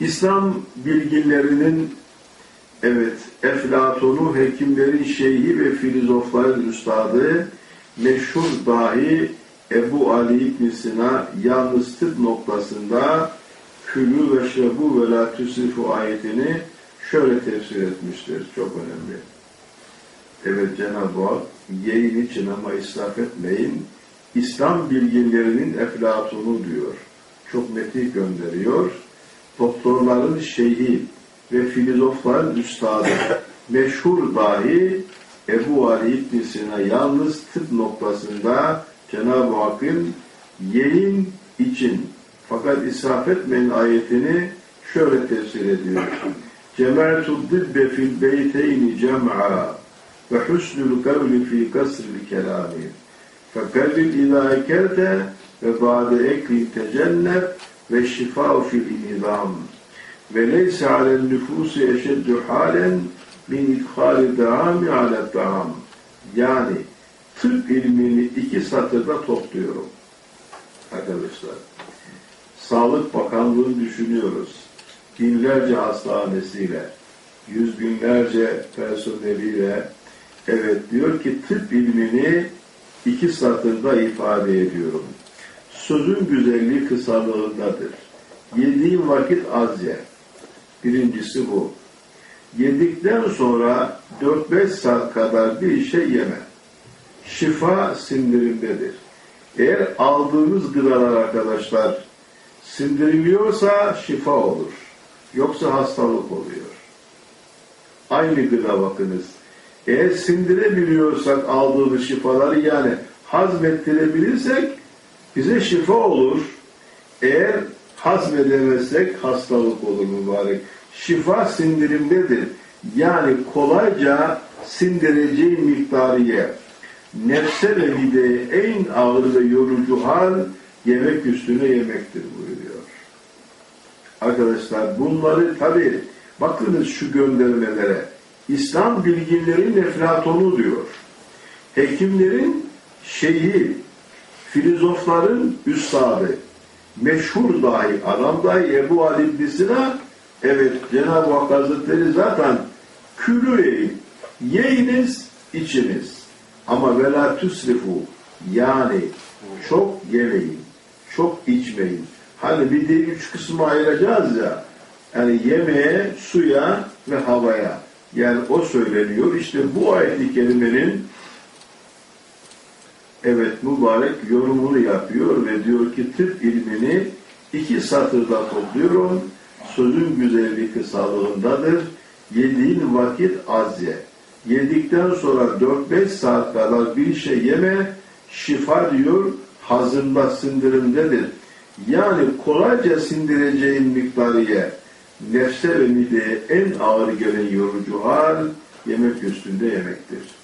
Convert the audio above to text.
İslam bilginlerinin evet Eflatun'u hekimlerin şeyhi ve filozofların üstadı meşhur dahi Ebu Ali İbn Sina yalnız tıp noktasında külü ve şebu ve la tüsrifu ayetini şöyle tefsir etmiştir. Çok önemli. Evet Cenab-ı Hak yiyin için ama israf etmeyin. İslam bilginlerinin eflatunu diyor. Çok netih gönderiyor. Doktorların şeyhi ve filozofların üstadı meşhur dahi Ebu Ali İbn Sina yalnız tıp noktasında Cenab-ı Hakk'ın yiyin için fakat israf etmeyin ayetini şöyle tefsir ediyor. Cema'tu dibbe fil beyteyni cem'a ve husnul kavli fi kasril kelami. Fekallil idâ ekerte ve ba'de ekli tecenneb ve şifâ'u fil inidam. Ve leyse alel nüfusi eşeddü halen min idhâli dâmi alel dâm. Yani tıp ilmini iki satırda topluyorum. Arkadaşlar, Sağlık Bakanlığı'nı düşünüyoruz. Binlerce hastanesiyle, yüz binlerce personeliyle, evet diyor ki tıp ilmini iki satırda ifade ediyorum. Sözün güzelliği kısalığındadır. Yediğin vakit az ye. Birincisi bu. Yedikten sonra 4-5 saat kadar bir şey yeme. Şifa sindirimdedir. Eğer aldığınız gıdalar arkadaşlar sindiriliyorsa şifa olur. Yoksa hastalık oluyor. Aynı gıda bakınız. Eğer sindirebiliyorsak aldığımız şifaları yani hazmettirebilirsek bize şifa olur. Eğer hazmedemezsek hastalık olur mübarek. Şifa sindirimdedir. Yani kolayca sindireceğin miktarı ye. Nefse ve mideye en ağır ve yorucu hal yemek üstüne yemektir buyuruyor. Arkadaşlar bunları tabi bakınız şu göndermelere. İslam bilginlerin eflatonu diyor. Hekimlerin şeyhi, filozofların üstadı, meşhur dahi, adam dahi Ebu Ali İbn evet Cenab-ı Hak Hazretleri zaten külü yiyin, yiyiniz, içiniz. Ama vela tüsrifu, yani çok yemeyin, çok içmeyin. Hani bir de üç kısmı ayıracağız ya, yani yemeğe, suya ve havaya. Yani o söyleniyor. İşte bu ayet-i kerimenin evet mübarek yorumunu yapıyor ve diyor ki tıp ilmini iki satırda topluyorum. Sözün güzelliği kısalığındadır. Yediğin vakit az ye. Yedikten sonra 4-5 saat kadar bir şey yeme. Şifa diyor hazırda sindirimdedir. Yani kolayca sindireceğin miktarı ye. Nefse ve mideye en ağır gelen yorucu hal yemek üstünde yemektir.